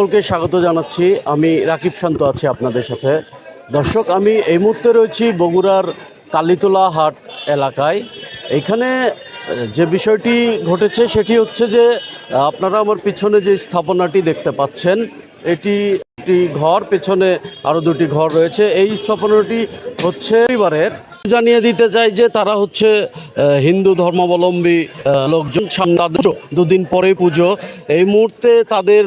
সকলকে স্বাগত জানাচ্ছি। আমি রাকিব শান্ত আছি আপনাদের সাথে। দর্শক, আমি এই মুহূর্তে রয়েছি বগুড়ার কালীতলা হাট এলাকায়। এখানে যে বিষয়টি ঘটেছে সেটি হচ্ছে যে আপনারা আমার পিছনে যে স্থাপনাটি দেখতে পাচ্ছেন, এটি একটি ঘর, পেছনে আরও দুটি ঘর রয়েছে। এই স্থাপনাটি হচ্ছে পরিবারের। জানিয়ে দিতে চাই যে, তারা হচ্ছে হিন্দু ধর্মাবলম্বী লোকজন সামনে দুদিন পরে পুজো। এই মুহূর্তে তাদের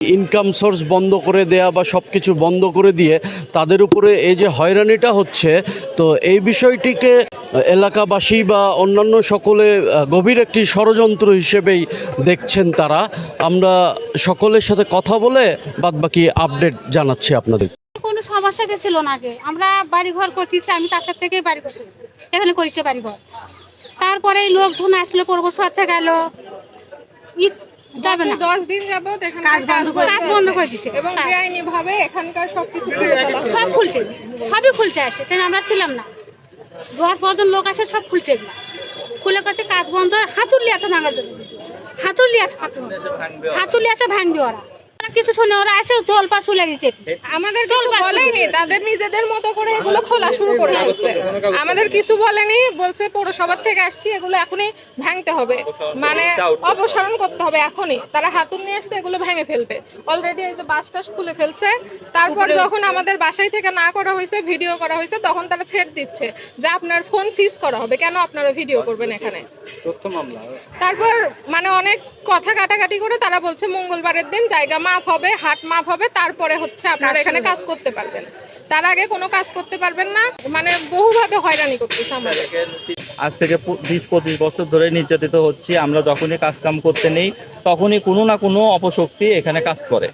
ইনকাম সোর্স বন্ধ করে দেয়া বা সব কিছু বন্ধ করে দিয়ে তাদের উপরে এই যে হয়রানিটা হচ্ছে, তো এই বিষয়টিকে এলাকাবাসী বা অন্যান্য সকলে গভীর একটি ষড়যন্ত্র হিসেবেই দেখছেন তারা। আমরা সকলের সাথে কথা বলে বাদবাকি আপডেট জানাচ্ছি আপনাদের। কোনো সমস্যা ছিল না আগে। আমরা বাড়ি ঘর করতেছি, আমি তার থেকেই বাড়ি করছি। এখানে করেছে বাড়ি ঘর তারপরে লোকজন আসলে পূর্ব থেকে এলো। ঈদ যাবে না। দশ দিন যাবত এখানে কাজ বন্ধ করে- কাজ বন্ধ করে দিছে। এবং। বেআইনি ভাবে এখানকার সবকিছু সব খুলছে। সবই খুলছে আসে তাই আমরা ছিলাম না। দশ পর্যন্ত লোক আসে সব খুলছে এগুলো। খুলে কাছে কাজ বন্ধ হাতুড়লি আছে ভাঙার জন্য। আছে আছে ভাঙবে ওরা। ওরা কিছু শুনে ওরা আসে জল পা চলে গেছে আমাদের কিছু বলেনি তাদের নিজেদের মতো করে এগুলো খোলা শুরু করে দিচ্ছে আমাদের কিছু বলেনি বলছে পৌরসভার থেকে আসছি এগুলো এখনই ভাঙতে হবে। মানে অপসারণ করতে হবে এখনই। তারা হাতুন নিয়ে আসতে এগুলো ভেঙে ফেলবে। অলরেডি এই যে বাস টাস খুলে ফেলছে। তারপর যখন আমাদের বাসায় থেকে না করা হয়েছে ভিডিও করা হয়েছে তখন তারা ছেড় দিচ্ছে যে আপনার ফোন সিজ করা হবে। কেন আপনারা ভিডিও করবেন এখানে? তারপর মানে অনেক কথা কাটাকাটি করে তারা বলছে মঙ্গলবারের দিন জায়গা মাপ হবে হাট মাপ হবে তারপরে হচ্ছে আপনারা এখানে কাজ করতে পারবেন। তার আগে কোনো কাজ করতে পারবেন না মানে বহুভাবে হয়রানি করতেছে আমাদের। আজ থেকে বিশ পঁচিশ বছর ধরে নির্যাতিত হচ্ছি আমরা যখনই কাজ কাম করতে নেই তখনই কোনো না কোনো অপশক্তি এখানে কাজ করে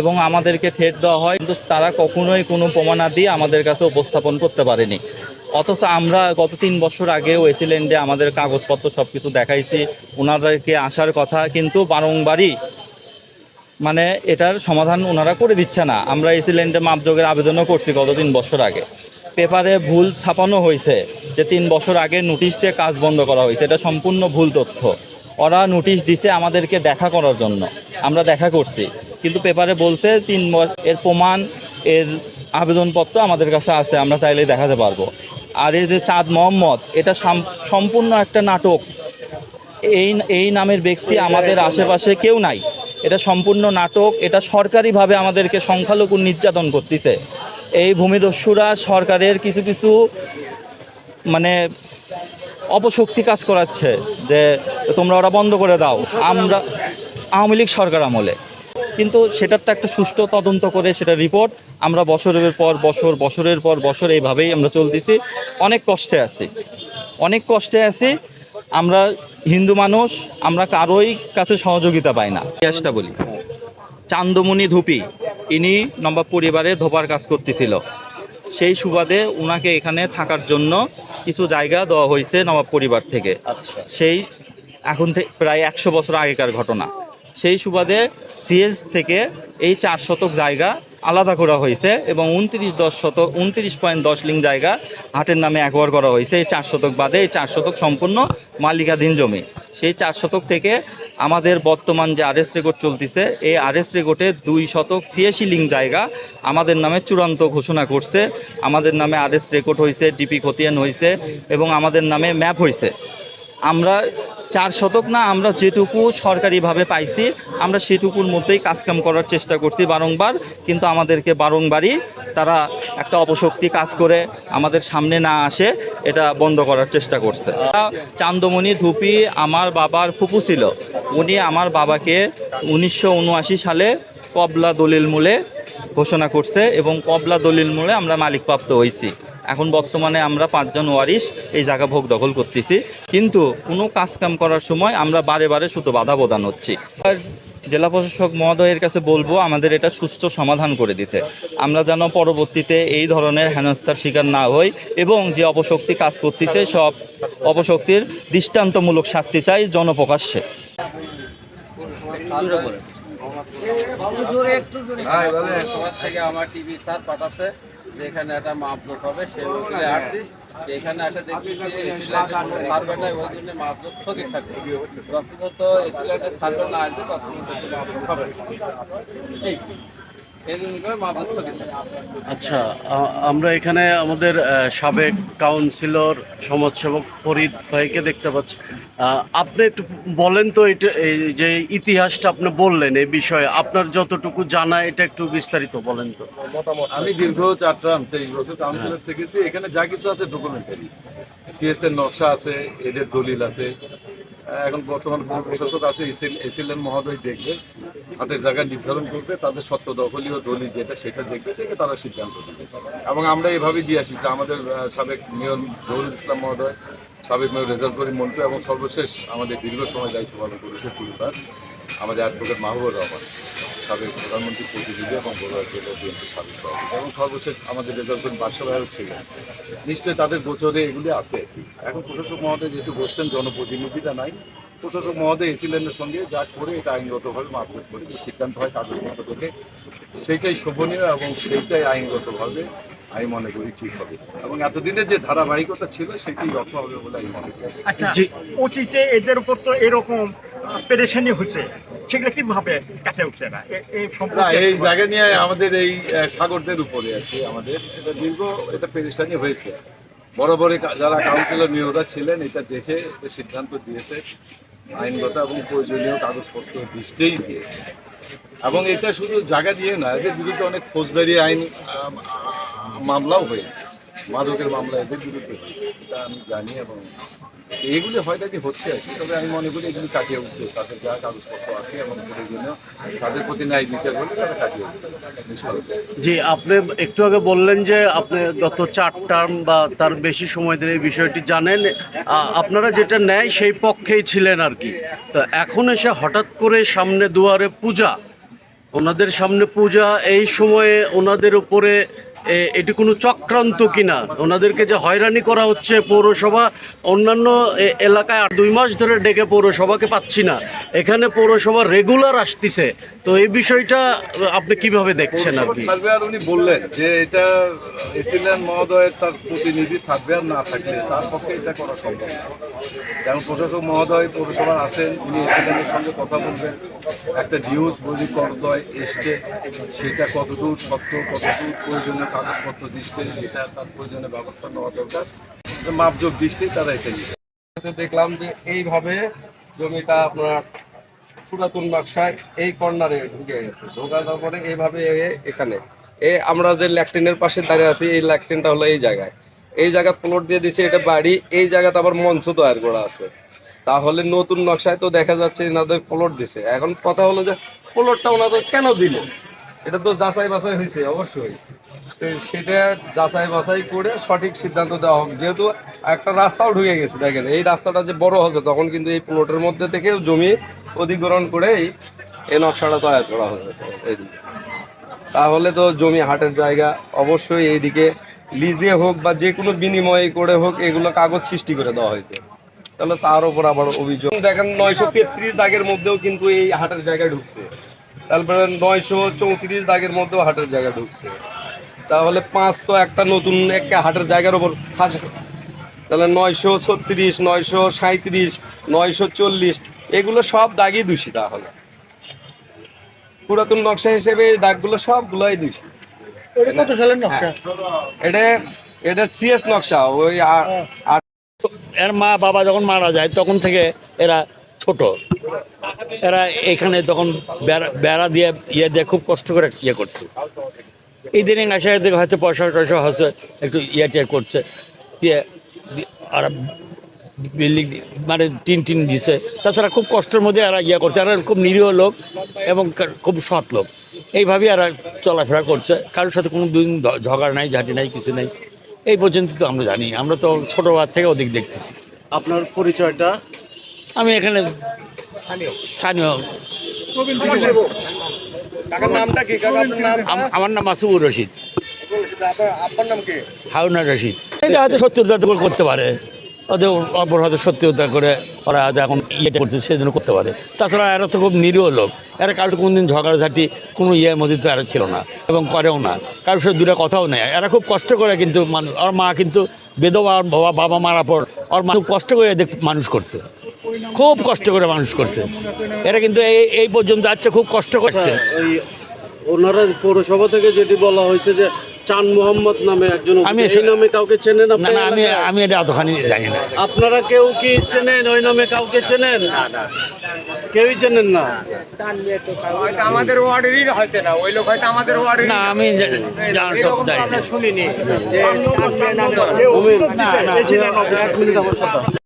এবং আমাদেরকে থ্রেট দেওয়া হয়। কিন্তু তারা কখনোই কোনো প্রমাণাদি আমাদের কাছে উপস্থাপন করতে পারেনি। অথচ আমরা গত তিন বছর আগেও এসিল্যান্ডে আমাদের কাগজপত্র সব কিছু দেখাইছি ওনাদেরকে আসার কথা, কিন্তু বারংবারই মানে এটার সমাধান ওনারা করে দিচ্ছে না। আমরা এসিল্যান্ডে মাপযোগের আবেদনও করছি গত তিন বছর আগে। পেপারে ভুল ছাপানো হয়েছে যে তিন বছর আগে নোটিশ দিয়ে কাজ বন্ধ করা হয়েছে। এটা সম্পূর্ণ ভুল তথ্য। ওরা নোটিশ দিছে আমাদেরকে দেখা করার জন্য। আমরা দেখা করছি। কিন্তু পেপারে বলছে তিন বছর এর প্রমাণ, এর আবেদনপত্র আমাদের কাছে আছে, আমরা চাইলে দেখাতে পারব। আর এই যে চাঁদ মোহাম্মদ, এটা সাম- সম্পূর্ণ একটা নাটক। এই এই নামের ব্যক্তি আমাদের আশেপাশে কেউ নাই। এটা সম্পূর্ণ নাটক, এটা সরকারিভাবে আমাদেরকে সংখ্যালঘু নির্যাতন করতেছে। এই ভূমিদস্যুরা সরকারের কিছু কিছু মানে অপশক্তি কাজ করাচ্ছে যে তোমরা ওরা বন্ধ করে দাও। আমরা আওয়ামী লীগ সরকার আমলে। কিন্তু সেটার তো একটা সুষ্ঠু তদন্ত করে সেটা রিপোর্ট আমরা বছরের পর বছর বছরের পর বছর এইভাবেই আমরা চলতেছি। অনেক কষ্টে আছি। অনেক কষ্টে আছি আমরা হিন্দু মানুষ আমরা কারোই কাছে সহযোগিতা পাই না। ইতিহাসটা বলি। চান্দমণি ধুপি ইনি নবাব পরিবারে ধোপার কাজ করতেছিল। সেই সুবাদে উনাকে এখানে থাকার জন্য কিছু জায়গা দেওয়া হয়েছে নবাব পরিবার থেকে। আচ্ছা। সেই এখন থেকে প্রায় একশো বছর আগেকার ঘটনা। সেই সুবাদে সিএস থেকে এই চার শতক জায়গা আলাদা করা হয়েছে এবং উনত্রিশ দশ শতক, উনত্রিশ পয়েন্ট দশ লিং জায়গা হাটের নামে একবার করা হয়েছে। এই চার শতক বাদে এই চার শতক সম্পূর্ণ মালিকাধীন জমি। সেই চার শতক থেকে আমাদের বর্তমান যে আরএস রেকর্ড চলতেছে, এই আরএস রেকর্ডে দুই শতক ছিয়াশি লিং জায়গা আমাদের নামে চূড়ান্ত ঘোষণা করছে। আমাদের নামে আরএস রেকর্ড হয়েছে, ডিপি খতিয়ান হয়েছে এবং আমাদের নামে ম্যাপ হয়েছে। আমরা চার শতক না, আমরা যেটুকু সরকারিভাবে পাইছি, আমরা সেটুকুর মধ্যেই কাজকাম করার চেষ্টা করছি বারংবার, কিন্তু আমাদেরকে বারংবারই তারা একটা অপশক্তি কাজ করে, আমাদের সামনে না আসে, এটা বন্ধ করার চেষ্টা করছে। চান্দমণি ধুপি আমার বাবার ফুপু ছিল, উনি আমার বাবাকে উনিশশো উনআশি সালে কবলা দলিল মূলে ঘোষণা করছে এবং কবলা দলিল মূলে আমরা মালিকপ্রাপ্ত হয়েছি। এখন বর্তমানে আমরা পাঁচজন ওয়ারিশ এই জায়গা ভোগ দখল করতেছি। কিন্তু কোনো কাজকাম করার সময় আমরা বারে বারে শুধু বাধা প্রদান হচ্ছি। আর জেলা প্রশাসক মহোদয়ের কাছে বলব আমাদের এটা সুস্থ সমাধান করে দিতে। আমরা যেন পরবর্তীতে এই ধরনের হেনস্থার শিকার না হই এবং যে অপশক্তি কাজ করতেছে সব অপশক্তির দৃষ্টান্তমূলক শাস্তি চাই জনপ্রকাশ্যে। সবার থেকে আমার টিভি স্যার পাঠাচ্ছে। যে একটা মাপজোট হবে সেই অনুযায়ী আসছি। এখানে আসে দেখি যে সার্ভেটা ওই জন্য মাপজোট স্থগিত থাকে। যথাযথ এসিলেন্টের সার্ভে না আসবে মাত্র হবে। আচ্ছা আমরা এখানে আমাদের সাবেক কাউন্সিলর সমাজসেবক ফরিদ ভাইকে দেখতে পাচ্ছি। আপনি একটু বলেন তো এটা এই যে ইতিহাসটা আপনি বললেন এই বিষয়ে, আপনার যতটুকু জানা এটা একটু বিস্তারিত বলেন তো। আমি দীর্ঘ চার টার্ম তেইশ বছর কাউন্সিলর থেকেছি, এখানে যা কিছু আছে ডকুমেন্টারি সিএস এর নকশা আছে, এদের দলিল আছে। এখন বর্তমান পুর প্রশাসক আছে এসিলেন মহোদয় দেখবে। হাতের জায়গা নির্ধারণ করবে, তাদের সত্য দখলীয় দলিল যেটা সেটা দেখবে, দেখে তারা সিদ্ধান্ত দেবে এবং আমরা এভাবেই দিয়ে আসি যে আমাদের সাবেক মেয়র জহুরুল ইসলাম মহোদয়, সাবেক মেয়র রেজাল করিম মন্টু এবং সর্বশেষ আমাদের দীর্ঘ সময় দায়িত্ব পালন করেছে পরিবার আমাদের অ্যাডভোকেট মাহবুবুর রহমান, সাবেক প্রধানমন্ত্রী, প্রতিনিধি এবং জেলা বিএনপির সাবেক সভাপতি এবং সর্বশেষ আমাদের রেজাল্ট করিম বাদশাবায়ক ছিলেন। নিশ্চয়ই তাদের গোচরে এগুলি আছে এখন প্রশাসক মহোদয় যেহেতু বসছেন জনপ্রতিনিধিটা নাই প্রশাসক মহোদয় এসিলেনের সঙ্গে যা করে এটা আইনগতভাবে মারফত করে যে সিদ্ধান্ত হয় কাগজপত্র দেখে সেইটাই শোভনীয় এবং সেইটাই আইনগতভাবে আমি মনে করি ঠিক হবে। এবং এতদিনের যে ধারাবাহিকতা ছিল সেটাই রক্ষা হবে বলে আমি মনে করি। আচ্ছা। অতীতে এদের উপর তো এরকম পেরেশানি হচ্ছে সেগুলো কীভাবে কাছে উঠছে না এই জায়গা নিয়ে আমাদের এই আহ, সাগরদের উপরে আর কি আমাদের। এটা দীর্ঘ এটা পেরেশানি হয়েছে। বড় বড় যারা কাউন্সিলর মেয়ররা ছিলেন এটা দেখে সিদ্ধান্ত দিয়েছে। আইনগত এবং প্রয়োজনীয় কাগজপত্র দৃষ্টেই দিয়েছে। এবং এটা শুধু জায়গা দিয়ে না, এদের বিরুদ্ধে অনেক ফৌজদারি আইন মামলাও হয়েছে। মাদকের মামলা এদের বিরুদ্ধে হয়েছে, এটা আমি জানি এবং এইগুলি হয় কি হচ্ছে আর কি। তবে আমি মনে করি এগুলি কাটিয়ে উঠবে। তাদের যা কাগজপত্র আছে এবং প্রয়োজনীয় তাদের প্রতি ন্যায় বিচার করলে তারা কাটিয়ে উঠবে। জি, আপনি একটু আগে বললেন যে আপনি গত চার টার্ম বা তার বেশি সময় ধরে এই বিষয়টি জানেন। আপনারা যেটা নেয় সেই পক্ষেই ছিলেন আর কি। তো এখন এসে হঠাৎ করে সামনে দুয়ারে পূজা, ওনাদের সামনে পূজা, এই সময়ে ওনাদের উপরে এটি কোনো চক্রান্ত কিনা? ওনাদেরকে যে হয়রানি করা হচ্ছে পৌরসভা, অন্যান্য এলাকায় আর দুই মাস ধরে ডেকে পৌরসভাকে পাচ্ছি না। এখানে পৌরসভা রেগুলার আসতেছে। তো এই বিষয়টা আপনি কীভাবে দেখছেন আর কি? উনি বললেন যে এটা এসিলেন মহোদয়ের তার প্রতিনিধি সার্ভেয়ার না থাকলে তার পক্ষে এটা করা সম্ভব যেমন প্রশাসক মহোদয় পৌরসভার আছেন, উনি এসিলেনের সঙ্গে কথা বলবেন। একটা নিউজ বৈধ করদয় এসছে, সেটা কতদূর সত্য, কতদূর প্রয়োজনীয় কাগজপত্র দৃষ্টি, এটা তার প্রয়োজনীয় ব্যবস্থা নেওয়া দরকার। মাপযোগ দৃষ্টি, তারা এটা নিবে। এতে দেখলাম যে এইভাবে জমিটা আপনার পুরাতন নকশায় এই কর্নারে ঢুকে গেছে। ঢোকা যাওয়ার পরে এইভাবে এখানে। এ, আমরা যে ল্যাকটিনের পাশে দাঁড়িয়ে আছি, এই ল্যাকটিনটা হলো এই জায়গায়। এই জায়গা প্লট দিয়ে দিছে, এটা বাড়ি, এই জায়গাতে আবার মঞ্চ তৈরি করা আছে। তাহলে নতুন নকশায় তো দেখা যাচ্ছে এনাদের প্লট দিছে। এখন কথা হলো যে প্লটটা ওনাদের কেন দিল? এটা তো যাচাই বাছাই হয়েছে, অবশ্যই। তো সেটা যাচাই বাছাই করে সঠিক সিদ্ধান্ত দেওয়া হোক। যেহেতু একটা রাস্তাও ঢুকে গেছে, দেখেন, এই রাস্তাটা যে বড় হচ্ছে তখন কিন্তু এই প্লটের মধ্যে থেকেও জমি অধিগ্রহণ করেই এই নকশাটা তৈরি করা এইদিকে তাহলে তো জমি হাটের জায়গা, অবশ্যই এইদিকে লিজে হোক বা যে কোনো বিনিময়ে করে হোক, এগুলো কাগজ সৃষ্টি করে দেওয়া হয়েছে। তাহলে তার উপর আবার অভিযোগ। দেখেন, নয়শো তেত্রিশ দাগের মধ্যেও কিন্তু এই হাটের জায়গায় ঢুকছে। তারপরে নয়শো চৌত্রিশ দাগের মধ্যেও হাটের জায়গা ঢুকছে। তাহলে পাঁচ তো একটা নতুন একটা হাটের জায়গার ওপর খাস। তাহলে নয়শো ছত্রিশ নয়শো সাঁত্রিশ নয়শো চল্লিশ এগুলো সব দাগই দূষী তাহলে। পুরাতন নকশা হিসেবে এই দাগগুলো সবগুলোই দূষী কত নকশা? এটা এটা সিএস নকশা ওই আ- এর মা বাবা যখন মারা যায় তখন থেকে এরা ছোট। এরা এখানে তখন বেড়া বেড়া দিয়ে ইয়ে দিয়ে খুব কষ্ট করে ইয়ে করছে। ইদানিং আসে হয়তো পয়সা টয়সা হচ্ছে একটু ইয়ে টিয়ে করছে। দিয়ে আর বিল্ডিং মানে টিন টিন দিছে। তাছাড়া খুব কষ্টের মধ্যে এরা ইয়ে করছে। এরা খুব নিরীহ লোক এবং খুব সৎ লোক। এইভাবেই এরা চলাফেরা করছে। কারোর সাথে কোনো দিন ঝ- ঝগড়া নাই ঝাঁটি নাই কিছু নাই। এই পর্যন্ত তো আমরা জানি। আমরা তো ছোটোবার থেকে ওদিক দেখতেছি। আপনার পরিচয়টা? আমি এখানে স্থানীয়। আমার নাম মাসুবুর রশিদ। আপনার আপনার নাম কি? হারুনা রশিদ। এটা হয়তো সত্তর দশক করতে পারে। ওদের অপর হয়তো সত্যতা করে ওরা হয়তো এখন ইয়েটা করছে সেই জন্য করতে পারে। তাছাড়া এরা তো খুব নিরীহ লোক। এরা কারোর কোনোদিন ঝগড়াঝাটি কোনো ইয়ের মধ্যে তো এরা ছিল না এবং করেও না। কারোর সাথে দূরে কথাও নেই। এরা খুব কষ্ট করে কিন্তু মানুষ ওর মা কিন্তু বেদবা বাবা মারা পর ওর মা খুব কষ্ট করে এদের মানুষ করছে। খুব কষ্ট করে মানুষ করছে। এরা কিন্তু এই এই পর্যন্ত আচ্ছা খুব কষ্ট করছে। ওই ওনারা পৌরসভা থেকে যেটি বলা হয়েছে যে চান মোহাম্মদ নামে একজন আমি এই নামে কাউকে চেনেন না না আমি আমি এটা অতখানি জানি না। আপনারা কেউ কি চেনেন? ওই নামে কাউকে চেনেন? কেউই চেনেন না? আমাদের ওয়ার্ডেরই হয়তো না ওই লোক হয়তো আমাদের ওয়ার্ডের না আমি জা- জান সব জানি শুনিনি। এক মিনিট আমার সাথে।